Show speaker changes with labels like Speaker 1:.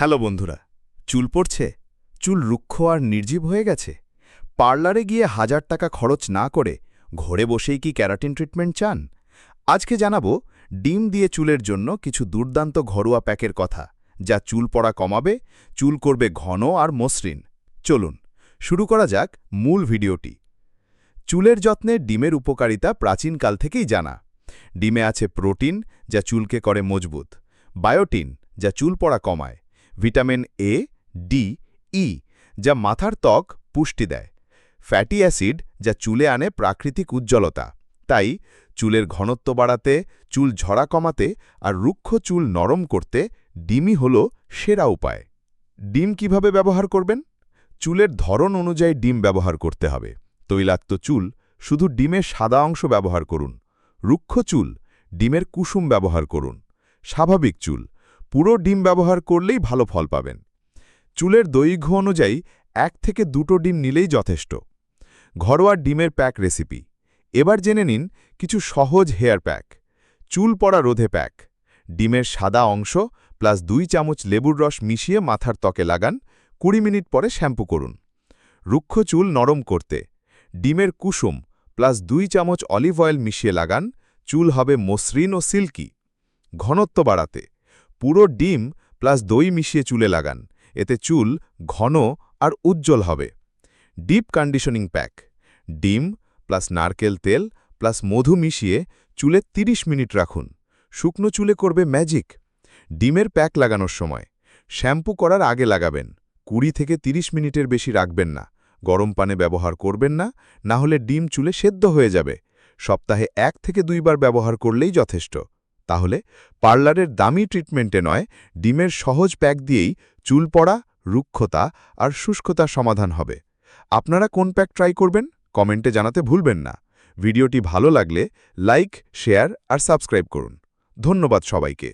Speaker 1: Hello বন্ধুরা, চুল পড়ছে? চুল রুক্ষ আর নির্জীব হয়ে গেছে? পার্লারে গিয়ে হাজার টাকা খরচ না করে ঘরে বসেই কি ক্যারাটিন ট্রিটমেন্ট চান? আজকে জানাব ডিম দিয়ে চুলের জন্য কিছু দুর্দান্ত ঘরোয়া প্যাকের কথা, যা চুল পড়া কমাবে, চুল করবে ঘন আর মসৃণ। চলুন, শুরু করা যাক মূল ভিডিওটি। চুলের যত্নে ডিমের উপকারিতা প্রাচীনকাল থেকেই জানা। ডিমে আছে প্রোটিন, যা চুলকে করে মজবুত। বায়োটিন, যা চুল পড়া কমায়। ভিটামিন এ ডি ই যা মাথার ত্বক পুষ্টি দেয়। ফ্যাটি অ্যাসিড যা চুলে আনে প্রাকৃতিক উজ্জ্বলতা। তাই চুলের ঘনত্ব বাড়াতে, চুল ঝরা কমাতে আর রুক্ষ চুল নরম করতে ডিমই হল সেরা উপায়। ডিম কীভাবে ব্যবহার করবেন? চুলের ধরন অনুযায়ী ডিম ব্যবহার করতে হবে। তৈলাক্ত চুল শুধু ডিমের সাদা অংশ ব্যবহার করুন। রুক্ষ চুল ডিমের কুসুম ব্যবহার করুন। স্বাভাবিক চুল পুরো ডিম ব্যবহার করলেই ভালো ফল পাবেন। চুলের দৈর্ঘ্য অনুযায়ী এক থেকে দুটো ডিম নিলেই যথেষ্ট। ঘরোয়া ডিমের প্যাক রেসিপি। এবার জেনে নিন কিছু সহজ হেয়ার প্যাক। চুল পড়া রোধে প্যাক। ডিমের সাদা অংশ প্লাস দুই চামচ লেবুর রস মিশিয়ে মাথার ত্বকে লাগান। কুড়ি মিনিট পরে শ্যাম্পু করুন। রুক্ষ চুল নরম করতে। ডিমের কুসুম প্লাস দুই চামচ অলিভ অয়েল মিশিয়ে লাগান। চুল হবে মসৃণ ও সিল্কি। ঘনত্ব বাড়াতে। পুরো ডিম প্লাস দই মিশিয়ে চুলে লাগান। এতে চুল ঘন আর উজ্জ্বল হবে। Deep conditioning pack. ডিম প্লাস নারকেল তেল প্লাস মধু মিশিয়ে চুলে ৩০ মিনিট রাখুন। শুকনো চুলে করবে ম্যাজিক। ডিমের প্যাক লাগানোর সময়। শ্যাম্পু করার আগে লাগাবেন। কুড়ি থেকে ৩০ মিনিটের বেশি রাখবেন না। গরম পানে ব্যবহার করবেন না না হলে ডিম চুলে সেদ্ধ হয়ে যাবে। সপ্তাহে এক থেকে দুইবার ব্যবহার করলেই যথেষ্ট। তাহলে পার্লারের দামি ট্রিটমেন্টে নয়, ডিমের সহজ প্যাক দিয়েই চুল পড়া, রুক্ষতা আর শুষ্কতা সমাধান হবে। আপনারা কোন প্যাক ট্রাই করবেন? কমেন্টে জানাতে ভুলবেন না। ভিডিওটি ভালো লাগলে লাইক, শেয়ার আর সাবস্ক্রাইব করুন। ধন্যবাদ সবাইকে।